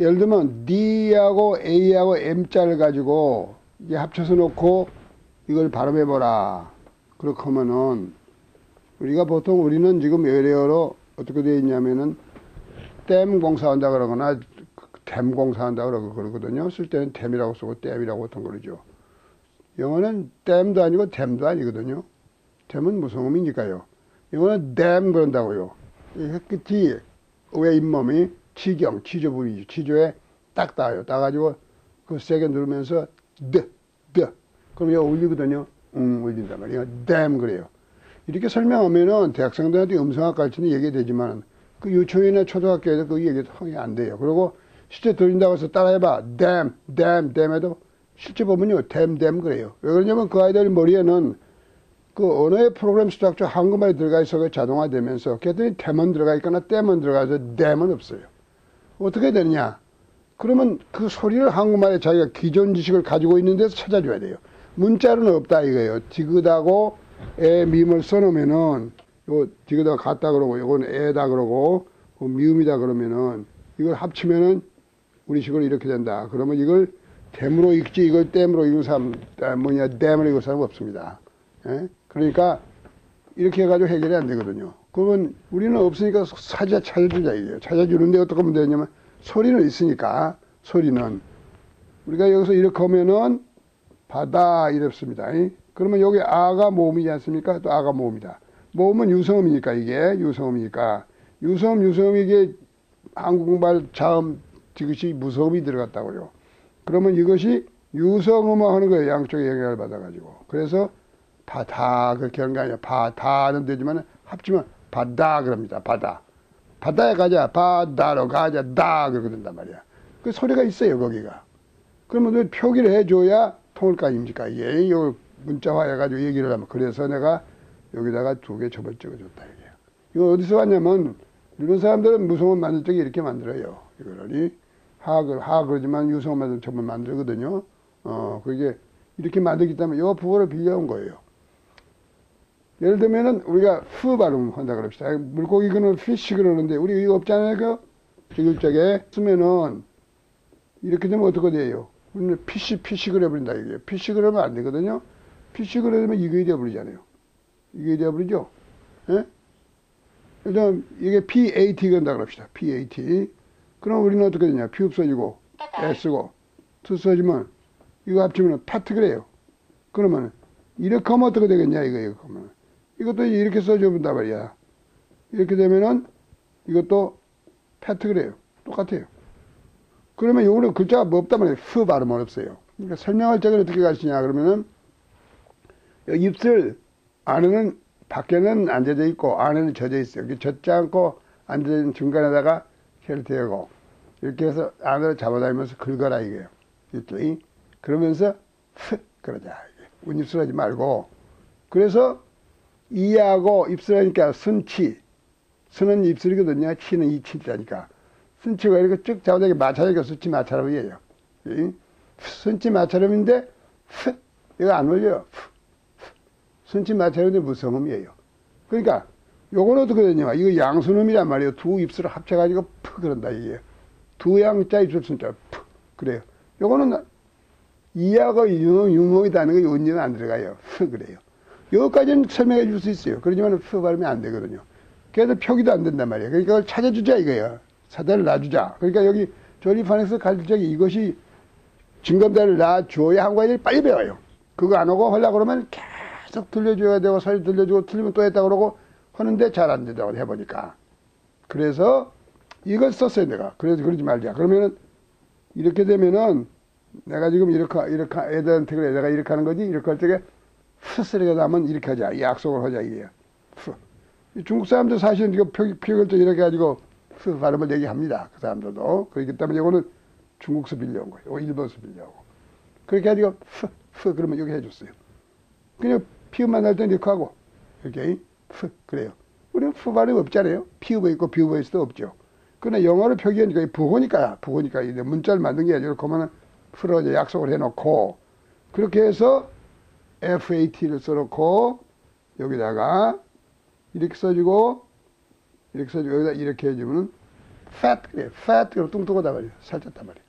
예를 들면 D하고 A하고 M자를 가지고 이게 합쳐서 놓고 이걸 발음해 보라. 그렇게 하면은 우리가 보통 우리는 지금 외래어로 어떻게 되어 있냐면은 댐 공사한다 그러거나 댐 공사한다 그러고 그러거든요. 쓸 때는 댐이라고 쓰고 댐이라고 보통 그러죠. 영어는 댐도 아니고 댐도 아니거든요. 댐은 무슨 의미니까요. 영어는 댐 그런다고요. 이 끝이 왜 잇몸이 치경, 치조 부위죠. 치조에 딱 닿아요. 닿아가지고 그 세게 누르면서 드, 드. 그럼 이거 울리거든요. 응, 울린단 말이에요. 댐 그래요. 이렇게 설명하면은 대학생들한테 음성학 가르치는 얘기 되지만 그 유치원이나 초등학교에도 그 얘기 통이 안 돼요. 그리고 실제 들린다고 해서 따라해봐. 댐, 댐, 댐 해도 실제 보면요. 댐, 댐 그래요. 왜 그러냐면 그 아이들 머리에는 그 언어의 프로그램 스트럭처 한국말이 들어가 있어 자동화되면서 걔들이 댐은 들어가 있거나 댐은 들어가서 댐은 없어요. 어떻게 되느냐? 그러면 그 소리를 한국말에 자기가 기존 지식을 가지고 있는 데서 찾아줘야 돼요. 문자로는 없다 이거예요. 디귿하고 에 미음을 써놓으면은 요 디귿하고 같다 그러고 요건 에다 그러고 미음이다 그러면은 이걸 합치면은 우리 식으로 이렇게 된다. 그러면 이걸 댐으로 읽지 이걸 댐으로 읽는 사람 뭐냐 댐으로 읽는 사람 없습니다. 예? 그러니까 이렇게 해가지고 해결이 안 되거든요. 그러면 우리는 없으니까 사자 찾아주자 이게요. 찾아주는데 어떻게 하면 되냐면 소리는 있으니까 소리는 우리가 여기서 이렇게 하면은 바다 이랬습니다. 그러면 여기 아가 모음이지 않습니까? 또 아가 모음이다. 모음은 유성음이니까 이게 유성음이니까 유성음 유성음 이게 한국말 자음 이것이 무성음이 들어갔다고요. 그러면 이것이 유성음화 하는 거예요. 양쪽에 영향을 받아가지고. 그래서 바다 그렇게 하는 게 아니라 바다는 되지만 합치면 바다 그럽니다. 바다. 바다에 가자. 바다로 가자. 다 그렇게 된단 말이야. 그 소리가 있어요. 거기가. 그러면 표기를 해줘야 거 아닙니까? 이게 이걸 문자화 해가지고 얘기를 하면 그래서 내가 여기다가 두 개 접을 찍어줬다 이게요. 이거 어디서 왔냐면 일본 사람들은 무성은 만들 적에 이렇게 만들어요. 이거를 하악을 하 그러지만 유성만 접을 만들거든요. 어 그게 이렇게 만들기 때문에 이 부분을 빌려온 거예요. 예를 들면은 우리가 후 발음 한다 그럽시다. 물고기 그는 피쉬 그러는데 우리 이거 없잖아요. 그 지글적에 쓰면은 이렇게 되면 어떻게 돼요? 우리는 피쉬 피쉬 그려버린다 이게 피쉬 그러면 안 되거든요. 피쉬 그러면 이게 되어버리잖아요. 이게 되어버리죠. 예? 일단 이게 PAT 그런다 그럽시다. PAT. 그럼 우리는 어떻게 되냐? P 없어지고 S고 T 써지면 이거 합치면 파트 그래요. 그러면 이렇게 하면 어떻게 되겠냐 이거 이거 하면 이것도 이렇게 써줘본단 말이야. 이렇게 되면은 이것도 패트 그래요. 똑같아요. 그러면 요거는 글자가 뭐 없단 말이에요. 프 발음은 없어요. 그러니까 설명할 적은 어떻게 가르치냐 그러면은 입술 안에는 밖에는 앉아져 있고 안에는 젖어 있어요. 여기 젖지 않고 앉아져 있는 중간에다가 혀를 대고 이렇게 해서 안으로 잡아다니면서 긁어라 이게요. 이쪽이 그러면서 프 그러자 운입술 하지 말고 그래서 이하고 입술하니까 순치 순은 입술이거든요. 치는 이 치자니까 순치가 이렇게 쭉 잡아다니까 마찰이니까 순치 마찰음이에요. 순치 마찰음인데 프 이거 안 올려요. 순치 마찰음인데 무성음이에요. 그러니까 요건 어떻게 되냐 이거 양순음이란 말이에요. 두 입술을 합쳐가지고 프 그런다 이게 두 양자 입술 순자 프 그래요. 요거는 이하고 융, 융이다는 거 언제는 안 들어가요. 프 그래요. 여기까지는 설명해 줄 수 있어요. 그러지만 프 발음이 안 되거든요. 그래서 표기도 안 된단 말이에요. 그러니까 그걸 찾아주자 이거예요. 사다를 놔주자. 그러니까 여기 조리판에서 가르칠 적에 이것이 증검대를 놔줘야 한국인들이 빨리 배워요. 그거 안 오고 하려고 그러면 계속 들려줘야 되고 소리 들려주고 틀리면 또 했다 그러고 하는데 잘안 된다고 해보니까. 그래서 이걸 썼어요 내가. 그래서 그러지 말자. 그러면은 이렇게 되면은 내가 지금 이렇게 이렇게 애들한테 그래 내가 이렇게 하는 거지 이렇게 할 적에 푸스리가 나면 이렇게 하자. 이 약속을 하자, 이게. 푸. 중국 사람들 사실은 이거 표, 표결도 이렇게 가지고 푸 발음을 얘기합니다. 그 사람들도. 그렇기 때문에 이거는 중국서 빌려온 거예요. 일본서 빌려오고. 그렇게 가지고 푸, 푸, 그러면 여기 해줬어요. 그냥 피읍만 날 때는 이렇게 하고, 이렇게, 푸, 그래요. 우리는 푸 발음이 없잖아요. 피읍어 있고 비읍어 있어도 없죠. 그러나 영어로 표기하니까 부호니까, 부호니까 이제 문자를 만든 게 아니라 그러면은 풀어 약속을 해놓고, 그렇게 해서 FAT를 써놓고 여기다가 이렇게 써주고 이렇게 써주고 여기다 이렇게 해주면은 fat 그래. fat 그리고 뚱뚱하다 말이야. 살쪘단 말이야.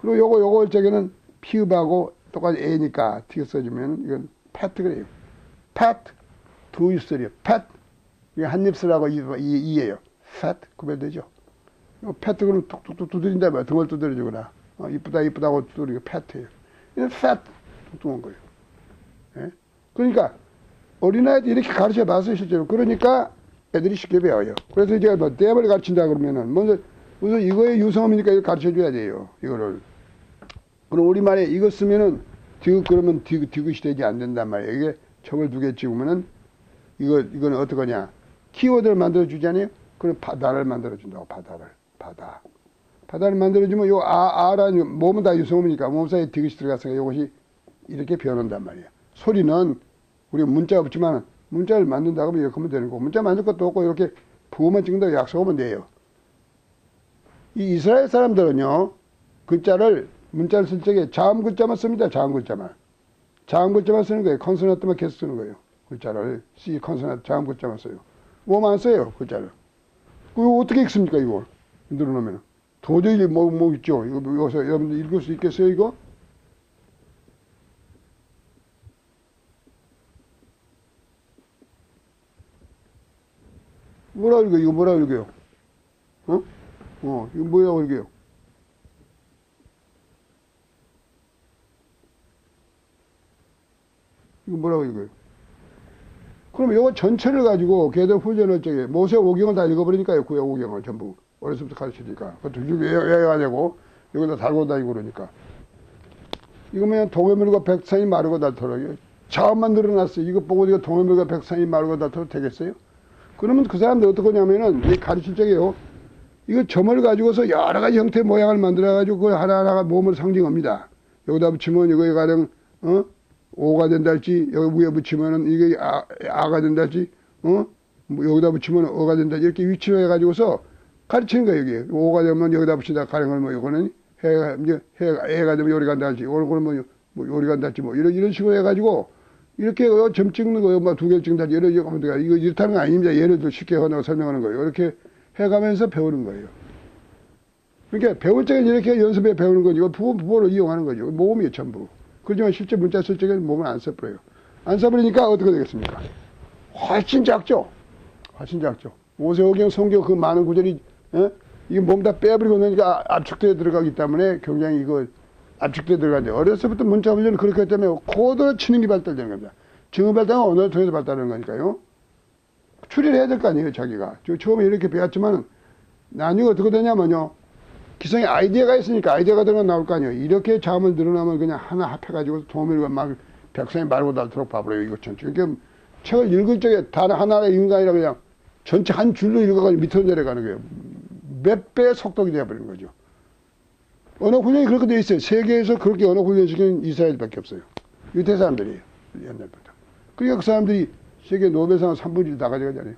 그리고 요거 요거 저기는 피읍하고 똑같이 A니까 T 써주면 이건 fat 그래요. fat 두 입술이요. fat 이게 한 입술하고 이, 이, 이에요. fat 구별되죠. 요 fat 그러면 툭툭툭 두드린다 말이야. 등을 두드려주거나 어, 이쁘다 이쁘다고 두드리고 fat예요. 이건 fat 뚱뚱한 거예요. 예? 그러니까 어린아이들 이렇게 가르쳐 봤어요 실제로. 그러니까 애들이 쉽게 배워요. 그래서 제가 뭐 댐을 가르친다 그러면은 먼저 우선 이거의 유성음이니까 이거 가르쳐 줘야 돼요. 이거를. 그럼 우리말에 이거 쓰면은 디귿 그러면 디귿 디귿이 되지 안 된단 말이에요. 이게 첨을 두 개 찍으면은 이거 이거는 어떡하냐? 키워드를 만들어 주잖아요. 그럼 바다를 만들어 준다고 바다를 바다. 바다를 만들어 주면 요 아, 아라는 몸은 다 유성음이니까 몸 사이에 디귿이 들어가서 이것이 이렇게 변한단 말이에요. 소리는 우리 문자 없지만 문자를 만든다고 하면 이렇게 하면 되는 거고 문자 만들 것도 없고 이렇게 부호만 찍는다고 약속하면 돼요. 이 이스라엘 사람들은요 글자를 문자를 쓸 적에 자음 글자만 씁니다. 자음 글자만. 자음 글자만 쓰는 거예요. 컨소넌트만 계속 쓰는 거예요. 글자를 C 컨소넌트 자음 글자만 써요. 뭐만 안 써요 글자를. 그거 어떻게 읽습니까 이걸 늘어놓으면 도저히 뭐, 뭐 있죠. 이거 여기서 여러분들 읽을 수 있겠어요 이거? 뭐라 읽어요? 이거 뭐라 읽어요? 어? 어, 이거 뭐라고 읽어요? 이거 뭐라고 읽어요? 그럼 이거 전체를 가지고 걔들 훈련을 저기 모세 오경을 다 읽어버리니까요. 구약 오경을 전부 어렸을 때부터 가르치니까 그것도 쭉 외워야 되고 여기다 달고 다니고 그러니까 이거면 동해물과 백산이 마르고 닳더라고요. 자음만 늘어났어요. 이거 보고 이거 동해물과 백산이 마르고 닳더라도 되겠어요? 그러면 그 사람들 어떡하냐면은 이 가르칠 적에요. 이거 점을 가지고서 여러 가지 형태 모양을 만들어 가지고 그 하나하나가 몸을 상징합니다. 여기다 붙이면 이거에 가령 어 오가 된달지 여기 위에 붙이면은 이게 아, 아가 된달지 어뭐 여기다 붙이면 어가 된다 이렇게 위치로 해 가지고서 가르치는 거예요 이게 오가 되면 여기다 붙이다 가령을 뭐 이거는 해가 이제 해가 애가 되면 요리 간달지 오는 뭐, 뭐 요리 간달지 뭐 이런 이런 식으로 해 가지고 이렇게 어, 점 찍는 거예요. 뭐두개 찍는다. 이런 이거 하면 돼요. 이거 이렇다는 거 아닙니다. 예를 들어 쉽게 하나 설명하는 거예요. 이렇게 해가면서 배우는 거예요. 그러니까 배울 적엔 이렇게 연습해 배우는. 이거 부호, 부호를 이용하는 거죠. 모음이에요, 전부. 그렇지만 실제 문자 쓸 적에는 몸을 안 써버려요. 안 써버리니까 어떻게 되겠습니까? 훨씬 작죠? 훨씬 작죠. 모세오경 성경 그 많은 구절이, 에? 이게 몸 다 빼버리고 나니까 압축되어 들어가기 때문에 굉장히 이거 압축되어 들어가는데 어렸을 때부터 문자 훈련을 그렇게 했다면 치는 게 발달되는 겁니다. 증어 발달은 언어를 통해서 발달하는 거니까요. 추리를 해야 될 거 아니에요, 자기가. 저 처음에 이렇게 배웠지만 나중에 어떻게 되냐면요. 기성에 아이디어가 있으니까 아이디어가 들어가 나올 거 아니에요. 이렇게 자음을 늘어나면 그냥 하나 합해가지고 도밀과 막 백성이 말고 닳도록 봐버려요, 이거 전체. 그러니까 책을 읽을 적에 단 하나의 인간이라 그냥 전체 한 줄로 읽어가지고 밑으로 내려가는 거예요. 몇 배의 속도가 되어버리는 거죠. 언어 훈련이 그렇게 돼 있어요. 세계에서 그렇게 언어 훈련 시키는 이스라엘밖에 없어요. 유대 사람들이에요. 옛날부터. 그러니까 그 사람들이 세계 노벨상 3분의 1다 가져가잖아요.